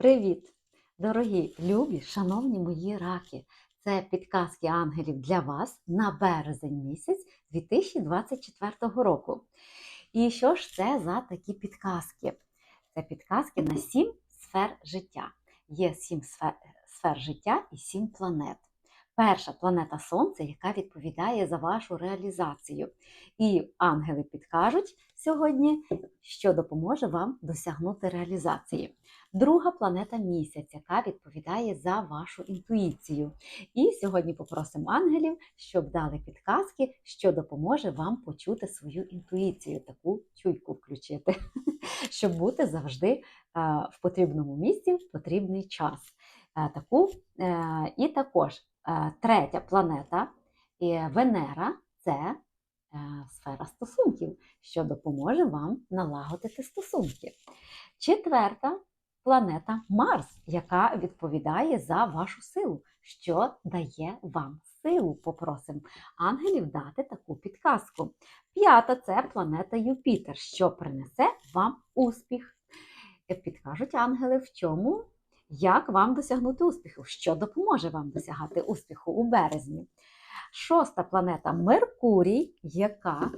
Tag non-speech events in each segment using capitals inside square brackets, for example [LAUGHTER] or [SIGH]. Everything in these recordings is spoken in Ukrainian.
Привіт, дорогі, любі, шановні мої раки! Це підказки ангелів для вас на березень місяць 2024 року. І що ж це за такі підказки? Це підказки на сім сфер життя. Є сім сфер, сфер життя і сім планет. Перша планета Сонце, яка відповідає за вашу реалізацію. І ангели підкажуть сьогодні, що допоможе вам досягнути реалізації. Друга планета місяць, яка відповідає за вашу інтуїцію. І сьогодні попросимо ангелів, щоб дали підказки, що допоможе вам почути свою інтуїцію, таку чуйку включити, [LAUGHS] щоб бути завжди е, в потрібному місці в потрібний час. Е, Таку е, і також третя планета е, Венера це е, сфера стосунків, що допоможе вам налагодити стосунки. Четверта планета Марс, яка відповідає за вашу силу, що дає вам силу. Попросимо ангелів дати таку підказку. П'ята це планета Юпітер, що принесе вам успіх. Е, Підкажуть ангели, в чому, як вам досягнути успіху, що допоможе вам досягати успіху у березні. Шоста планета Меркурій, яка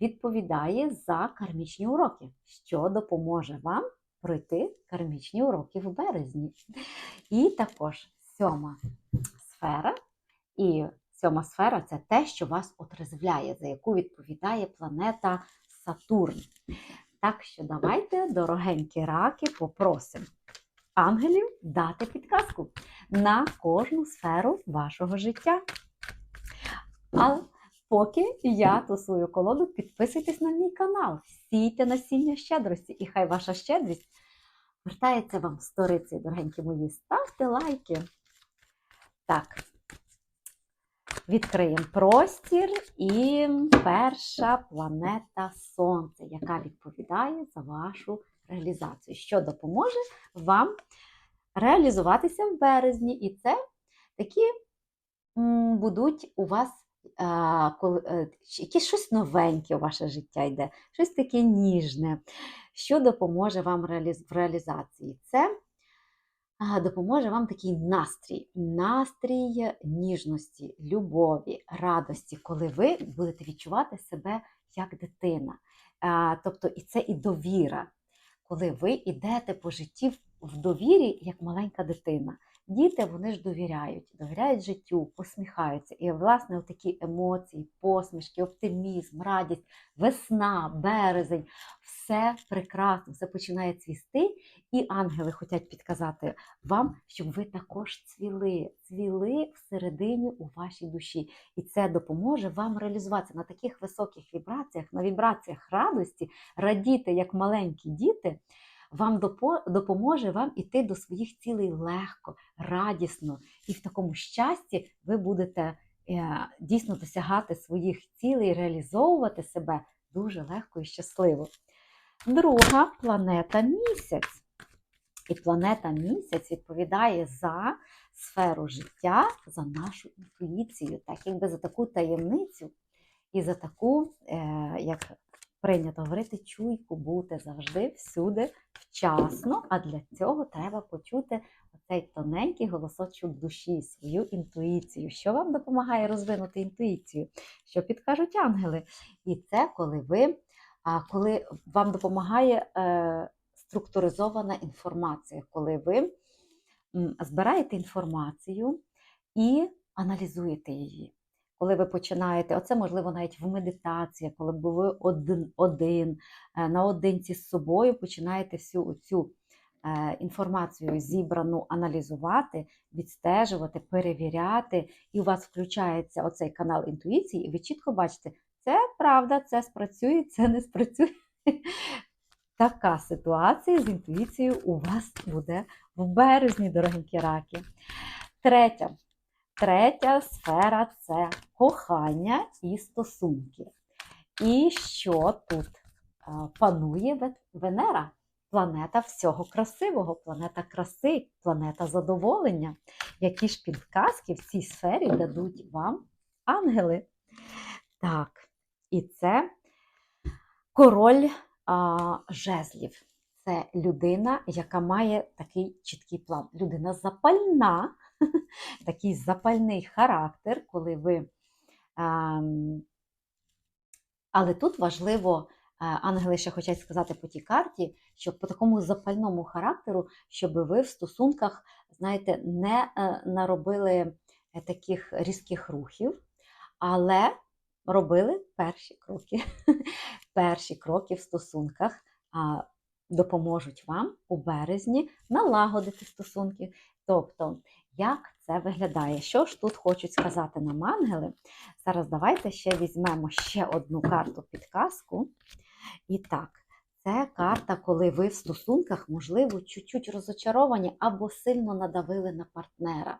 відповідає за кармічні уроки, що допоможе вам пройти кармічні уроки в березні. І також сьома сфера. І сьома сфера це те, що вас отрезвляє, за яку відповідає планета Сатурн. Так що давайте, дорогенькі раки, попросимо ангелів дати підказку на кожну сферу вашого життя. А поки я ту свою колоду, підписуйтесь на мій канал, сійте насіння щедрості, і хай ваша щедрість вертається вам сторицею, дорогенькі мої. Ставте лайки. Так, відкриємо простір і перша планета Сонце, яка відповідає за вашу реалізацію, що допоможе вам реалізуватися в березні. І це такі будуть у вас а, е, якесь щось новеньке у ваше життя йде, щось таке ніжне, що допоможе вам в реалізації. Це допоможе вам такий настрій, настрій ніжності, любові, радості, коли ви будете відчувати себе як дитина. Тобто, і це і довіра, коли ви йдете по житті в- довірі, як маленька дитина. Діти вони ж довіряють, довіряють життю, посміхаються. І, власне, такі емоції, посмішки, оптимізм, радість, весна, березень все прекрасно, все починає цвісти. І ангели хочуть підказати вам, щоб ви також цвіли, цвіли всередині у вашій душі. І це допоможе вам реалізуватися на таких високих вібраціях, на вібраціях радості, радіти як маленькі діти. Вам допоможе вам іти до своїх цілей легко, радісно, і в такому щасті ви будете е, дійсно досягати своїх цілей, реалізовувати себе дуже легко і щасливо. Друга планета місяць. І планета місяць відповідає за сферу життя, за нашу інтуїцію, так якби за таку таємницю і за таку, е, як прийнято говорити, чуйку бути завжди всюди вчасно. А для цього треба почути оцей тоненький голосочок душі, свою інтуїцію. Що вам допомагає розвинути інтуїцію? Що підкажуть ангели? І це коли ви, коли вам допомагає. Е, структуризована інформація, коли ви збираєте інформацію і аналізуєте її. Коли ви починаєте, оце можливо навіть в медитації, коли б ви один, один е, наодинці з собою починаєте всю цю інформацію зібрану аналізувати, відстежувати, перевіряти, і у вас включається оцей канал інтуїції, і ви чітко бачите, це правда, це спрацює, це не спрацює. [LAUGHS] Така ситуація з інтуїцією у вас буде в березні, дорогенькі раки. Третя. Третя сфера це кохання і стосунки. І що тут панує Венера? Планета всього красивого, планета краси, планета задоволення. Які ж підказки в цій сфері дадуть вам ангели? Так, і це король а, жезлів. це людина, яка має такий чіткий план. Людина запальна, [LAUGHS] такий запальний характер, коли ви. ем, але тут важливо, е, ангели ще хочуть сказати по тій карті, що по такому запальному характеру, щоб ви в стосунках, знаєте, не е, наробили е, таких різких рухів, але робили перші кроки. [LAUGHS] Перші кроки в стосунках допоможуть вам у березні налагодити стосунки. Тобто, як це виглядає? Що ж тут хочуть сказати нам ангели? Зараз давайте ще візьмемо ще одну карту підказку. І так, це карта, коли ви в стосунках, можливо, чуть-чуть розочаровані або сильно надавили на партнера.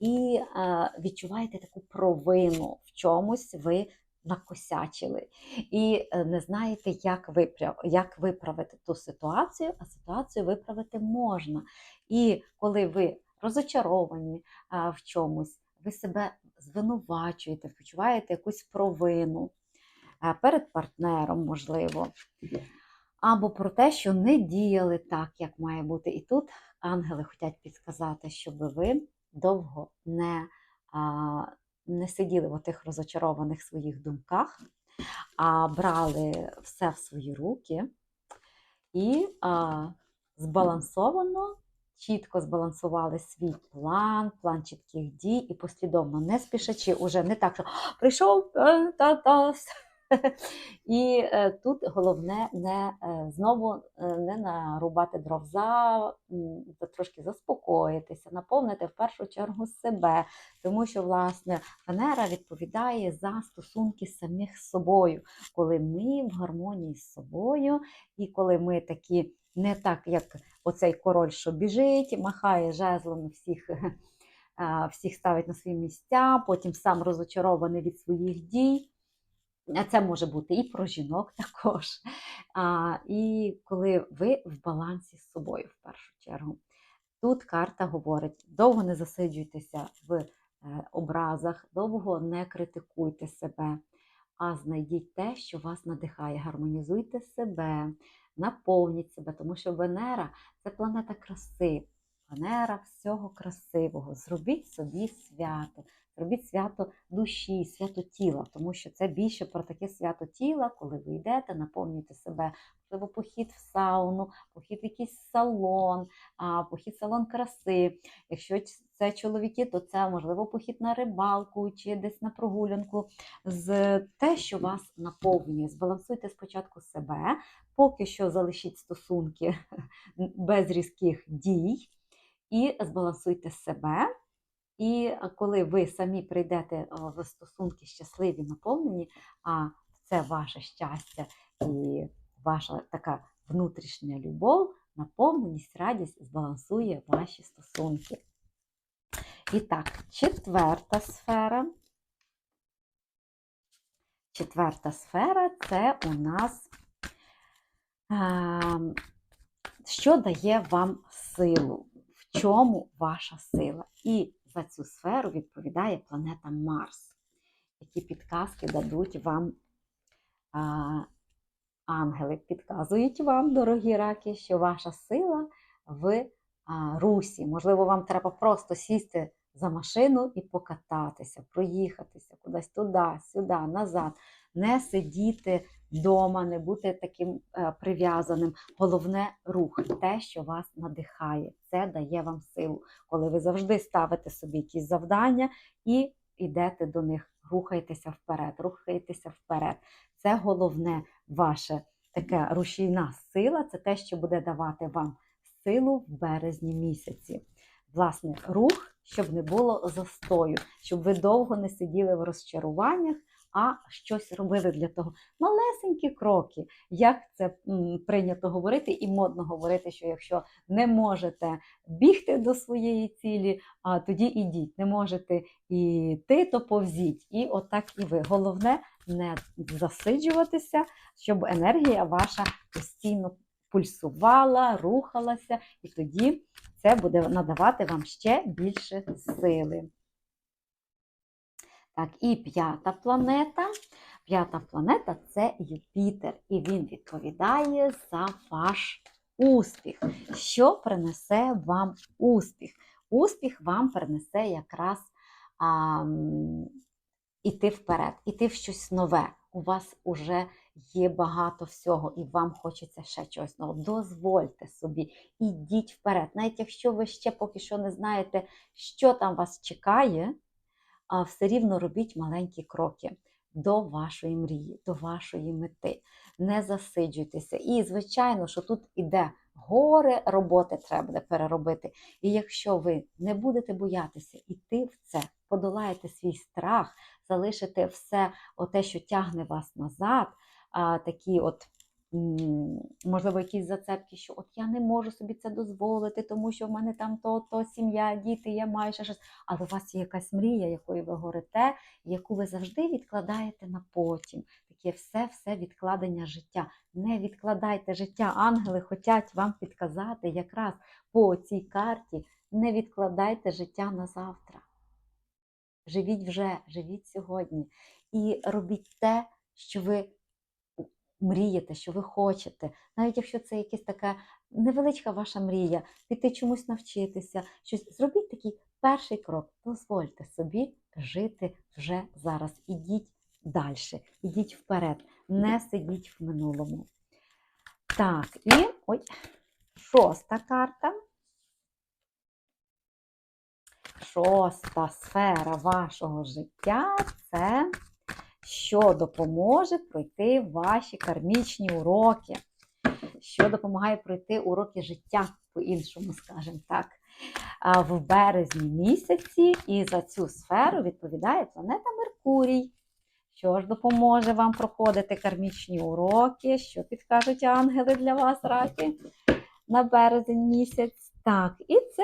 І е, відчуваєте таку провину в чомусь ви накосячили. І е, не знаєте, як, виправ, як виправити ту ситуацію, а ситуацію виправити можна. І коли ви розочаровані в чомусь, ви себе звинувачуєте, відчуваєте якусь провину перед партнером, можливо. Або про те, що не діяли так, як має бути. І тут ангели хочуть підказати, щоб ви довго не, не сиділи в тих розочарованих своїх думках, а брали все в свої руки і а, збалансовано, чітко збалансували свій план, план чітких дій і послідовно, не спішачи, уже не так, що прийшов е, та-та. [LAUGHS] І е, тут головне не е, знову не нарубати дров за трошки заспокоїтися, наповнити в першу чергу себе, тому що власне Венера відповідає за стосунки самих з собою, коли ми в гармонії з собою, і коли ми такі не так, як оцей король, що біжить, махає жезлом всіх. [LAUGHS] Всіх ставить на свої місця, потім сам розочарований від своїх дій. А Це може бути і про жінок [LAUGHS] також. А, І коли ви в балансі з собою, в першу чергу. Тут карта говорить: довго не засиджуйтеся в е, образах, довго не критикуйте себе, а знайдіть те, що вас надихає. Гармонізуйте себе, наповніть себе, тому що Венера це планета краси. Венера всього красивого. Зробіть собі свято. Зробіть свято душі, свято тіла, тому що це більше про таке свято тіла, коли ви йдете, наповнюєте себе, можливо, похід в сауну, похід в якийсь салон, а, похід в салон краси. Якщо це чоловіки, то це можливо похід на рибалку чи десь на прогулянку. З те, що вас наповнює. Збалансуйте спочатку себе, поки що залишіть стосунки [LAUGHS] без різких дій, і збалансуйте себе. І коли ви самі прийдете в стосунки щасливі, наповнені, а це ваше щастя і ваша така внутрішня любов, наповненість, радість збалансує ваші стосунки. І так, четверта сфера. Четверта сфера це у нас, що дає вам силу, в чому ваша сила. І за цю сферу відповідає планета Марс, які підказки дадуть вам ангели. Підказують вам, дорогі раки, що ваша сила в русі. Можливо, вам треба просто сісти за машину і покататися, проїхатися кудись туди, сюди, назад, не сидіти вдома, не бути таким е, прив'язаним. Головне рух, те, що вас надихає, це дає вам силу, коли ви завжди ставите собі якісь завдання і йдете до них, рухаєтеся вперед, рухаєтеся вперед. Це головне ваше таке рушійна сила, це те, що буде давати вам силу в березні місяці. Власне, рух, щоб не було застою, щоб ви довго не сиділи в розчаруваннях, а щось робили для того. Малесенькі кроки, як це прийнято говорити, і модно говорити, що якщо не можете бігти до своєї цілі, а тоді ідіть. Не можете йти, то повзіть. І отак і ви. Головне не засиджуватися, щоб енергія ваша постійно пульсувала, рухалася, і тоді це буде надавати вам ще більше сили. Так, і п'ята планета. П'ята планета це Юпітер, і він відповідає за ваш успіх. Що принесе вам успіх? Успіх вам принесе якраз а, іти вперед, іти в щось нове. У вас уже є багато всього, і вам хочеться ще чогось нового. Дозвольте собі, ідіть вперед. Навіть якщо ви ще поки що не знаєте, що там вас чекає, все рівно робіть маленькі кроки до вашої мрії, до вашої мети. Не засиджуйтеся. І, звичайно, що тут іде горе роботи, треба буде переробити. І якщо ви не будете боятися іти в це, подолаєте свій страх, залишите все те, що тягне вас назад, такі от. Можливо, якісь зацепки, що от я не можу собі це дозволити, тому що в мене там то, то сім'я, діти, я маю ще щось. Але у вас є якась мрія, якою ви горите, яку ви завжди відкладаєте на потім. Таке все-все відкладення життя. Не відкладайте життя. Ангели хочуть вам підказати якраз по цій карті. Не відкладайте життя на завтра. Живіть вже, живіть сьогодні. І робіть те, що ви мрієте, що ви хочете. Навіть якщо це якась така невеличка ваша мрія, піти чомусь навчитися, щось зробіть такий перший крок. Дозвольте собі жити вже зараз. Ідіть далі, ідіть вперед, не сидіть в минулому. Так, і ой, шоста карта. Шоста сфера вашого життя це що допоможе пройти ваші кармічні уроки, що допомагає пройти уроки життя, по-іншому, скажімо так. В березні місяці і за цю сферу відповідає планета Меркурій. Що ж допоможе вам проходити кармічні уроки? Що підкажуть ангели для вас, раки, на березень місяць? Так, і це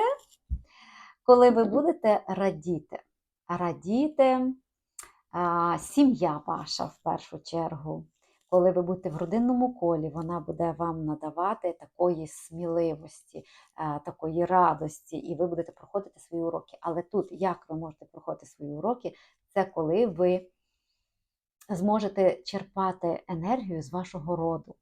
коли ви будете радіти. Радіти сім'я ваша в першу чергу. Коли ви будете в родинному колі, вона буде вам надавати такої сміливості, такої радості, і ви будете проходити свої уроки. Але тут, як ви можете проходити свої уроки, це коли ви зможете черпати енергію з вашого роду.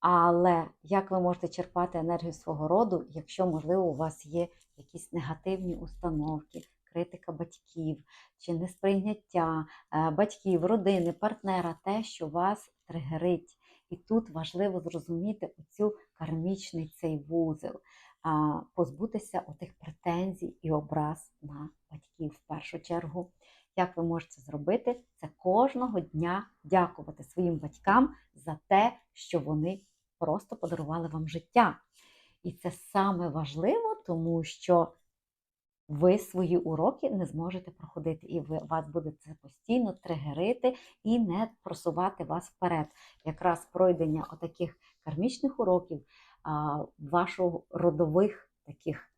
Але як ви можете черпати енергію свого роду, якщо, можливо, у вас є якісь негативні установки, критика батьків чи несприйняття е, батьків, родини, партнера, те, що вас тригерить. І тут важливо зрозуміти оцю кармічний цей вузел, позбутися отих претензій і образ на батьків в першу чергу. Як ви можете зробити? Це кожного дня дякувати своїм батькам за те, що вони просто подарували вам життя. І це саме важливо, тому що ви свої уроки не зможете проходити, і ви, вас буде це постійно тригерити і не просувати вас вперед. Якраз пройдення отаких кармічних уроків, вашого родових таких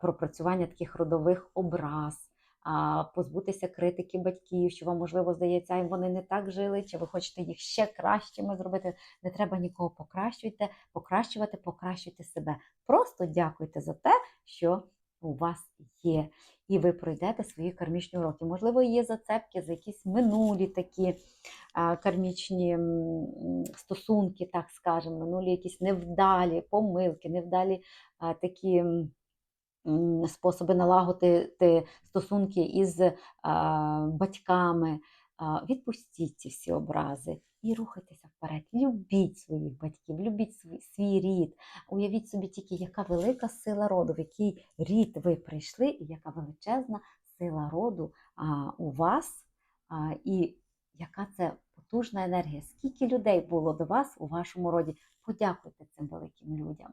пропрацювання таких родових образ. Позбутися критики батьків, що вам, можливо, здається, «Ай, вони не так жили, чи ви хочете їх ще кращими зробити. Не треба нікого покращуйте, покращувати, покращуйте себе. Просто дякуйте за те, що у вас є. І ви пройдете свої кармічні уроки. Можливо, є зацепки за якісь минулі такі кармічні стосунки, так скажемо, минулі якісь невдалі помилки, невдалі такі. Способи налагодити стосунки із батьками. Відпустіть ці всі образи і рухайтеся вперед. Любіть своїх батьків, любіть свій, свій рід. Уявіть собі тільки, яка велика сила роду, в який рід ви прийшли, і яка величезна сила роду а, у вас, а, і яка це потужна енергія. Скільки людей було до вас у вашому роді? Подякуйте цим великим людям.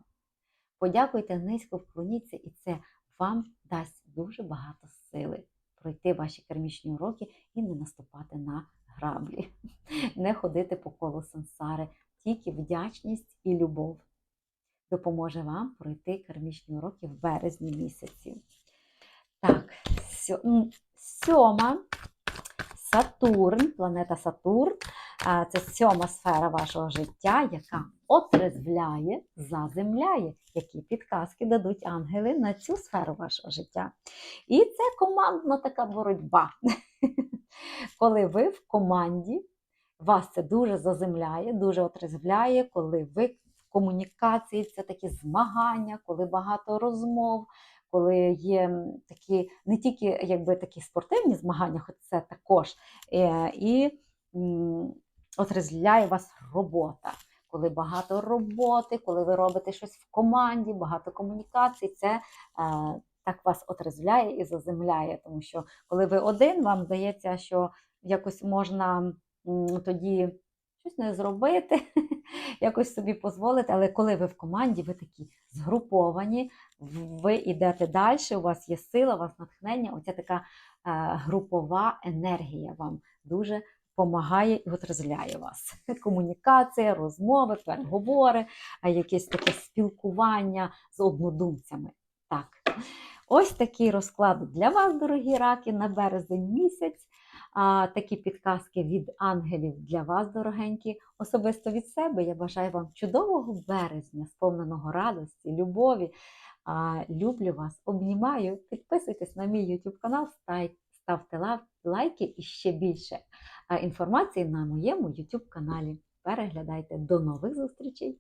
Подякуйте, низько вклоніться, і це вам дасть дуже багато сили пройти ваші кармічні уроки і не наступати на граблі, [LAUGHS] не ходити по колу сансари, тільки вдячність і любов допоможе вам пройти кармічні уроки в березні місяці. Так, сьо- сьома Сатурн, планета Сатурн. Це сьома сфера вашого життя, яка отрезвляє, заземляє, які підказки дадуть ангели на цю сферу вашого життя. І це командна така боротьба. [LAUGHS] Коли ви в команді, вас це дуже заземляє, дуже отрезвляє, коли ви в комунікації, це такі змагання, коли багато розмов, коли є такі не тільки якби такі спортивні змагання, хоч це також, е, і отрезвляє вас робота. Коли багато роботи, коли ви робите щось в команді, багато комунікацій, це е, так вас отрезвляє і заземляє. Тому що коли ви один, вам здається, що якось можна м, тоді щось не зробити, [LAUGHS] якось собі дозволити. Але коли ви в команді, ви такі згруповані, ви йдете далі, у вас є сила, у вас натхнення, оця така е, групова енергія вам дуже допомагає і отрезвляє вас. [LAUGHS] Комунікація, розмови, переговори, якесь таке спілкування з однодумцями. Так. Ось такий розклад для вас, дорогі раки, на березень місяць. А, такі підказки від ангелів для вас, дорогенькі. Особисто від себе я бажаю вам чудового березня, сповненого радості, любові. А, люблю вас, обнімаю. Підписуйтесь на мій YouTube канал, ставте лайки і ще більше інформації на моєму YouTube каналі. Переглядайте. До нових зустрічей!